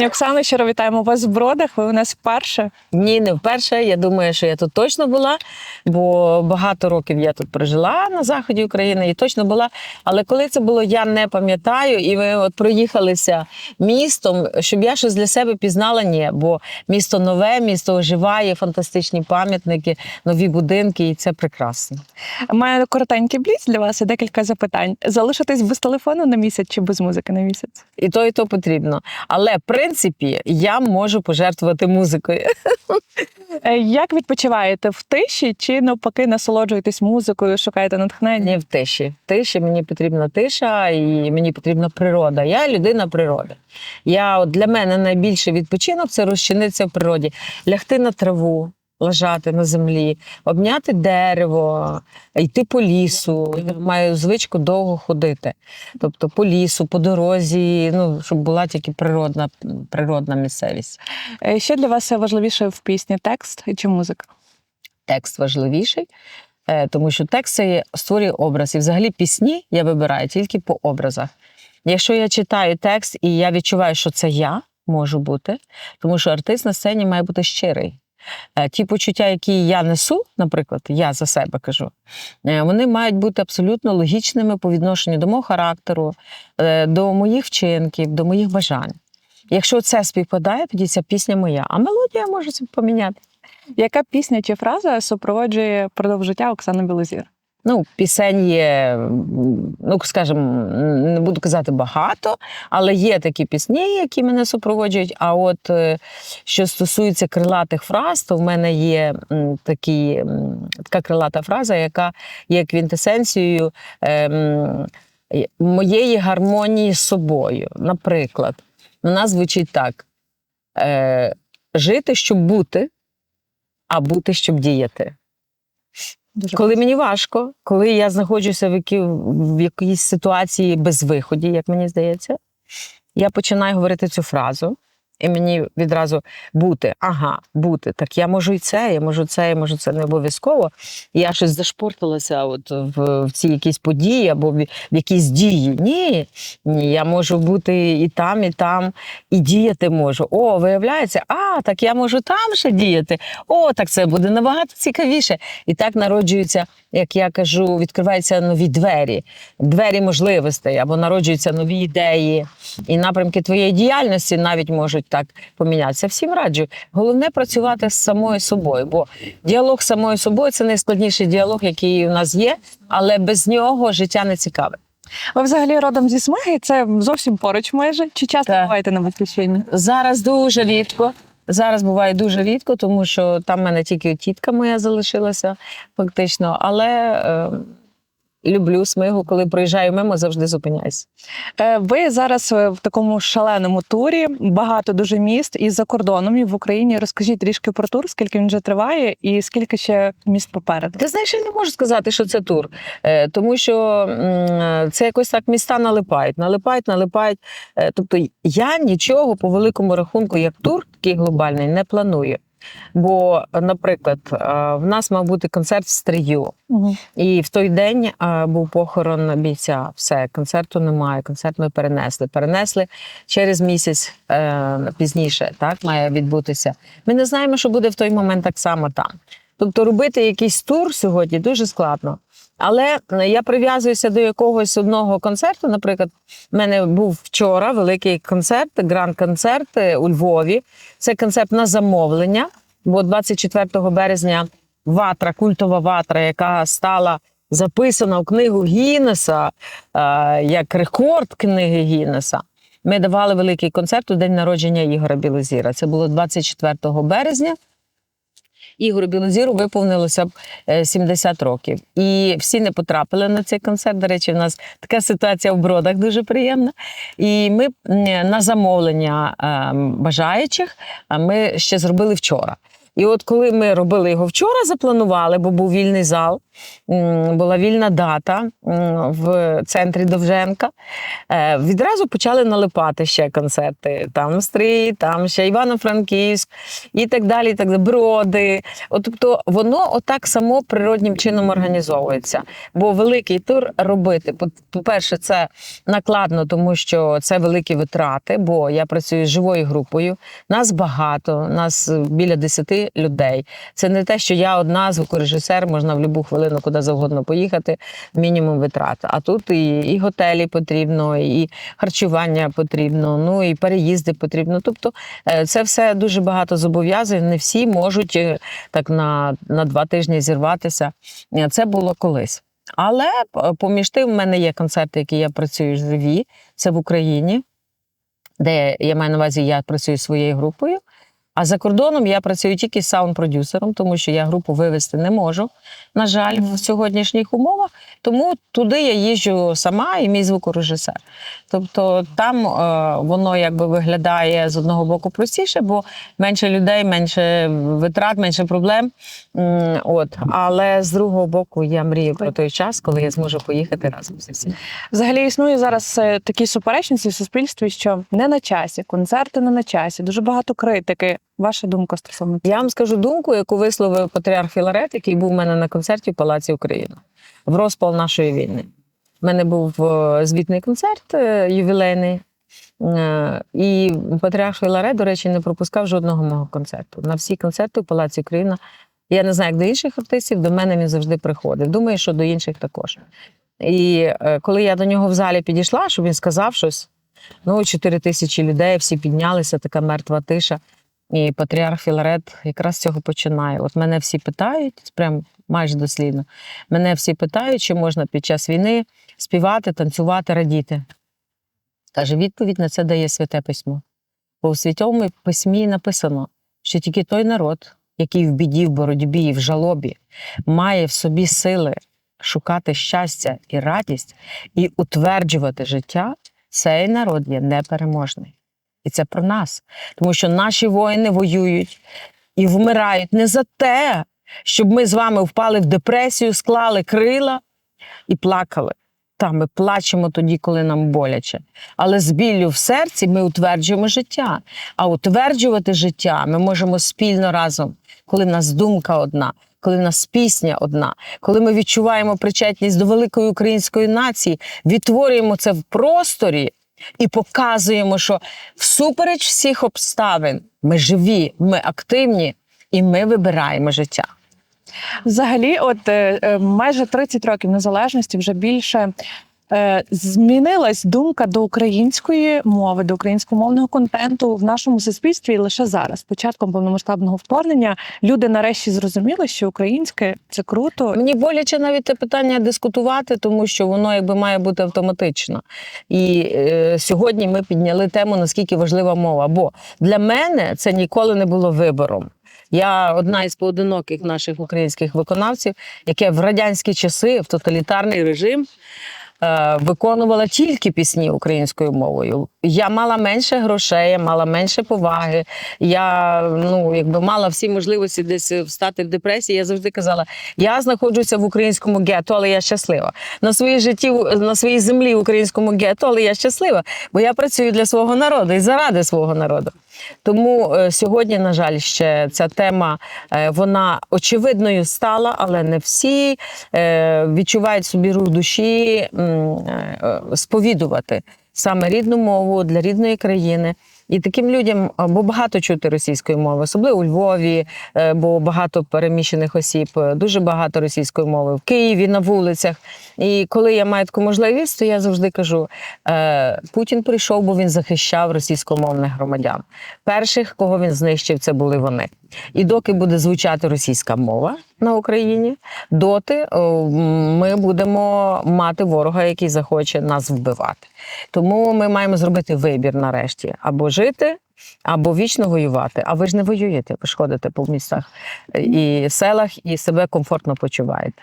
Пані Оксано, щиро вітаємо вас в бродах. Ви у нас вперше. Ні, не вперше. Я думаю, що я тут точно була, бо багато років я тут прожила на заході України і точно була. Але коли це було, я не пам'ятаю. І ми от проїхалися містом, щоб я щось для себе пізнала. Ні, бо місто нове, місто оживає, фантастичні пам'ятники, нові будинки, і це прекрасно. Маю коротенький бліц для вас і декілька запитань. Залишитись без телефону на місяць чи без музики на місяць? І то, і то потрібно. Але в принципі я можу пожертвувати музикою. Е, Як відпочиваєте в тиші чи навпаки насолоджуєтесь музикою, шукаєте натхнення? Ні, в тиші. В тиші мені потрібна тиша і мені потрібна природа. Я людина природи. Я от для мене найбільший відпочинок це розчинитися в природі, лягти на траву. Лежати на землі, обняти дерево, йти по лісу. Я маю звичку довго ходити. Тобто по лісу, по дорозі, ну щоб була тільки природна, природна місцевість. Е, Що для вас важливіше в пісні текст чи музика? текст важливіший, е, тому що текст це створює образ. І взагалі пісні я вибираю тільки по образах. Якщо я читаю текст і я відчуваю, що це я можу бути, тому що артист на сцені має бути щирий. Е, Ті почуття, які я несу, наприклад, я за себе кажу, е, вони мають бути абсолютно логічними по відношенню до мого характеру, е, до моїх вчинків, до моїх бажань. Якщо це співпадає, тоді ця пісня моя, а мелодія може поміняти. Яка пісня чи фраза супроводжує продовж життя Оксани Білозір? Ну, пісень є, ну скажімо, не буду казати багато, але є такі пісні, які мене супроводжують. А от е, що стосується крилатих фраз, то в мене є такі, така крилата фраза, яка є квінтесенцією ем, е, моєї гармонії з собою. Наприклад, вона звучить так: е, жити, щоб бути, а бути, щоб діяти. Дуже Коли мені важко, коли я знаходжуся в, які, в якійсь ситуації без виході, як мені здається, я починаю говорити цю фразу, і мені відразу бути, ага, бути. Так я можу і це, я можу це, я можу це не обов'язково. Я щось зашпортилася от в, в цій якійсь події або в, в якійсь дії. Ні, ні, я можу бути і там, і там, і діяти можу. О, виявляється, а, так я можу там ще діяти. О, так це буде набагато цікавіше. І так народжуються, як я кажу, відкриваються нові двері, двері можливостей, або народжуються нові ідеї. І напрямки твоєї діяльності навіть можуть так помінятися. Всім раджу. Головне працювати з самою собою, бо діалог з самою собою це найскладніший діалог, який у нас є, але без нього життя не цікаве. Ви взагалі родом зі Смиги, це зовсім поруч майже. Чи часто Так. буваєте на батьківщині? Зараз дуже рідко. Зараз буває дуже рідко, тому що там в мене тільки тітка моя залишилася, фактично. Але е, люблю смигу, коли проїжджаю мимо, завжди зупиняюсь. Е, Ви зараз е, в такому шаленому турі, багато дуже міст і за кордоном, і в Україні. Розкажіть трішки про тур, скільки він вже триває, і скільки ще міст попереду. Ти знаєш, я не можу сказати, що це тур, е, тому що це якось так міста налипають, налипають, налипають. Тобто я нічого по великому рахунку, як тур такий глобальний, не планую. Бо, наприклад, е, в нас мав бути концерт в Стрию. Угу. І в той день був похорон бійця. Все, концерту немає. Концерт ми перенесли. Перенесли через місяць е, пізніше. Так має відбутися. Ми не знаємо, що буде в той момент так само там. Тобто, робити якийсь тур сьогодні дуже складно. Але е, я прив'язуюся до якогось одного концерту. Наприклад, в мене був вчора великий концерт, гранд-концерт е, у Львові. Це концерт на замовлення. Бо 24 березня ватра, культова ватра, яка стала записана в книгу Гіннеса е, як рекорд книги Гіннеса. Ми давали великий концерт у день народження Ігора Білозіра. Це було 24 березня. Ігору Білозіру виповнилося б е, 70 років. І всі не потрапили на цей концерт. До речі, в нас така ситуація в бродах дуже приємна. І ми на замовлення е, бажаючих ми ще зробили вчора. І от коли ми робили його вчора, запланували, бо був вільний зал, була вільна дата в центрі Довженка. е, Відразу почали налипати ще концерти. Там Стрий, там ще Івано-Франківськ і так далі. Так далі. Броди. От, тобто воно отак само природнім чином організовується. Бо великий тур робити, по- по-перше, це накладно, тому що це великі витрати, бо я працюю з живою групою. Нас багато, нас е, біля 10 людей. Це не те, що я одна звукорежисер, можна в будь-яку хвилину куди завгодно поїхати, мінімум витрат. А тут і, і готелі потрібно, і харчування потрібно, ну і переїзди потрібно. Тобто е, це все дуже багато зобов'язань. Не всі можуть е, так на, на два тижні зірватися. Е, Це було колись. Але поміж тим, в мене є концерти, які я працюю живі. Це в Україні, де я маю на увазі, я працюю своєю групою. А за кордоном я працюю тільки саунд-продюсером, тому що я групу вивезти не можу, на жаль, в сьогоднішніх умовах. Тому туди я їжджу сама і мій звукорежисер. Тобто там е, воно якби виглядає з одного боку простіше, бо менше людей, менше витрат, менше проблем. От. Але з другого боку, я мрію про той час, коли я зможу поїхати разом зі всіма. Взагалі існує зараз е, такі суперечності в суспільстві, що не на часі, концерти не на часі, дуже багато критики. Ваша думка стосовно цього? Я вам скажу думку, яку висловив патріарх Філарет, який був у мене на концерті в Палаці Україна в розпал нашої війни. У мене був е, звітний концерт е, ювілейний. е, І патріарх Філарет, до речі, не пропускав жодного мого концерту. На всі концерти в Палаці Україна. Я не знаю, як до інших артистів, до мене він завжди приходив. Думаю, що до інших також. І коли я до нього в залі підійшла, щоб він сказав щось, ну, 4 тисячі людей, всі піднялися, така мертва тиша. І патріарх Філарет якраз цього починає. От мене всі питають, прям майже дослідно. Мене всі питають, чи можна під час війни співати, танцювати, радіти. Каже, відповідь на це дає святе письмо. Бо в святому письмі написано, що тільки той народ, який в біді, в боротьбі в жалобі, має в собі сили шукати щастя і радість і утверджувати життя, цей народ є непереможний. І це про нас. Тому що наші воїни воюють і вмирають не за те, щоб ми з вами впали в депресію, склали крила і плакали. Та ми плачемо тоді, коли нам боляче. Але з біллю в серці ми утверджуємо життя. А утверджувати життя ми можемо спільно разом, коли нас думка одна, коли в нас пісня одна, коли ми відчуваємо причетність до великої української нації, відтворюємо це в просторі і показуємо, що всупереч всіх обставин ми живі, ми активні і ми вибираємо життя. Взагалі, от е, е, майже 30 років незалежності вже більше. Е, Змінилась думка до української мови, до українськомовного контенту в нашому суспільстві лише зараз, початком повномасштабного вторгнення, люди нарешті зрозуміли, що українське це круто. Мені боляче навіть те питання дискутувати, тому що воно якби має бути автоматично. І е, сьогодні ми підняли тему, наскільки важлива мова. Бо для мене це ніколи не було вибором. Я одна із поодиноких наших українських виконавців, яке в радянські часи, в тоталітарний режим. Е, Виконувала тільки пісні українською мовою. Я мала менше грошей, я мала менше поваги. Я ну якби мала всі можливості десь встати в депресії. Я завжди казала: я знаходжуся в українському гетто, але я щаслива. На своїй житті на своїй землі в українському гетто, але я щаслива, бо я працюю для свого народу і заради свого народу. Тому е, сьогодні, на жаль, ще ця тема е, вона очевидною стала, але не всі е, відчувають собі рух душі сповідувати саме рідну мову для рідної країни. І таким людям, бо багато чути російської мови, особливо у Львові, е, бо багато переміщених осіб, е, дуже багато російської мови в Києві на вулицях. І коли я маю таку можливість, то я завжди кажу: е, Путін прийшов, бо він захищав російськомовних громадян. Перших, кого він знищив, це були вони. І доки буде звучати російська мова на Україні, доти ми будемо мати ворога, який захоче нас вбивати. Тому ми маємо зробити вибір нарешті або жити. Або вічно воювати, а ви ж не воюєте, ви ж ходите по містах і селах і себе комфортно почуваєте.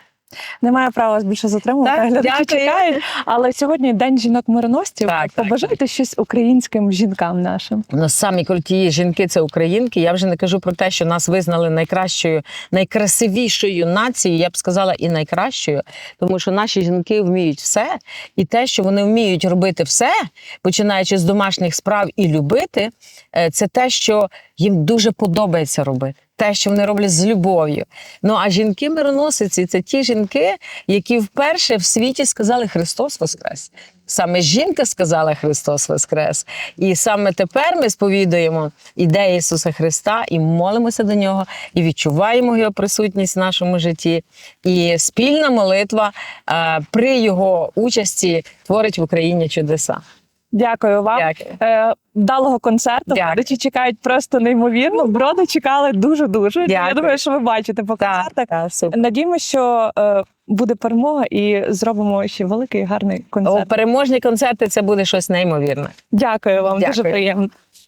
Немає права вас більше затримувати. Так, глядачі дякую. чекають. Але сьогодні день жінок-мироносців. Так, так, Побажайте щось українським жінкам нашим. У нас самі круті жінки це українки. Я вже не кажу про те, що нас визнали найкращою, найкрасивішою нацією. Я б сказала, і найкращою, тому що наші жінки вміють все, і те, що вони вміють робити все, починаючи з домашніх справ і любити, е, це те, що їм дуже подобається робити. Те, що вони роблять з любов'ю. Ну а жінки-мироносиці це ті жінки, які вперше в світі сказали Христос Воскрес. Саме жінка сказала Христос Воскрес. І саме тепер ми сповідуємо ідею Ісуса Христа і молимося до нього, і відчуваємо його присутність в нашому житті. І спільна молитва е, при його участі творить в Україні чудеса. Дякую вам. Дякую. Е, Вдалого концерту. Дякую. Чекають просто неймовірно. Броди чекали дуже дуже. Я думаю, що ви бачите по концертах. Да, да, Надіємо, що е, буде перемога і зробимо ще великий гарний О, концерт. переможні концерти це буде щось неймовірне. Дякую вам, дуже приємно.